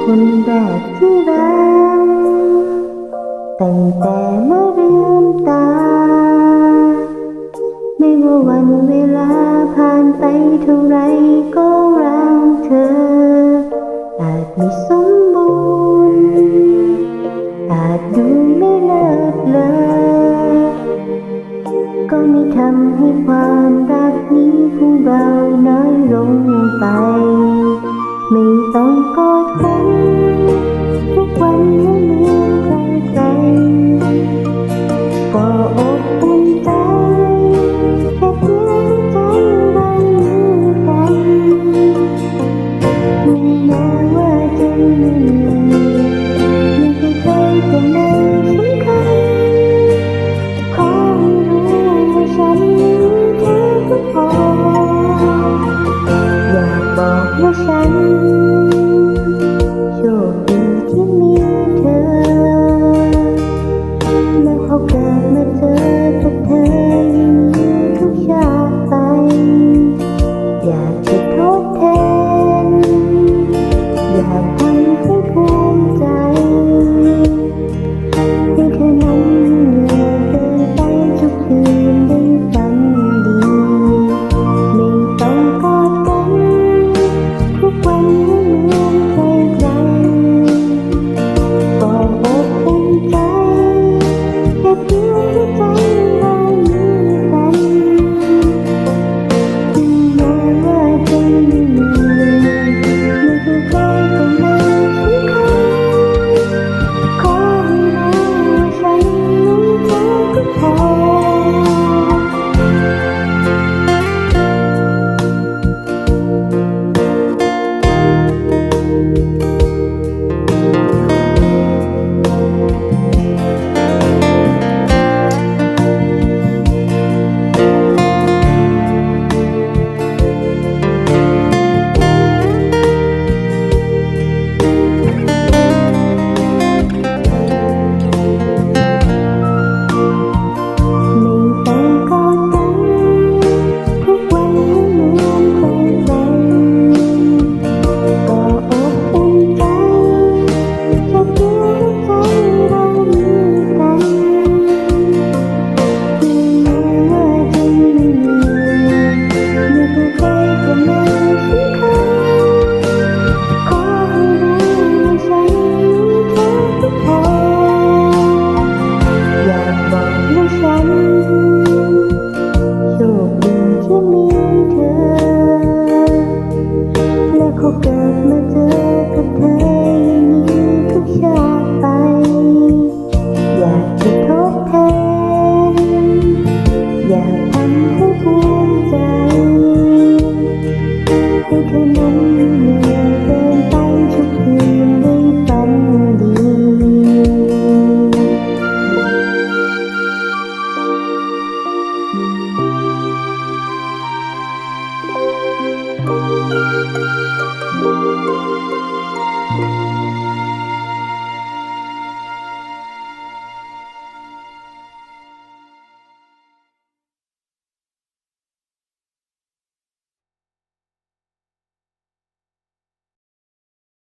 Kunda Kira ตั้งแต่เมื่อลืมตา ไม่ว่าวันเวลาผ่านไปเท่าไรก็รักเธอ อาจไม่สมบูรณ์อาจดูไม่เลิศเลอก็ไม่ทำให้ความรักนี้ของเราน้อยลงไป ไม่ต้องกอด know เกิดมาเจอกับเธออย่างนี้ทุชาไป อยากจะทดแทน อยากทำให้ภูมิใจ ให้เนั้นไม่นเกินไปทุกคืนได้ฝันดี Thank you. Música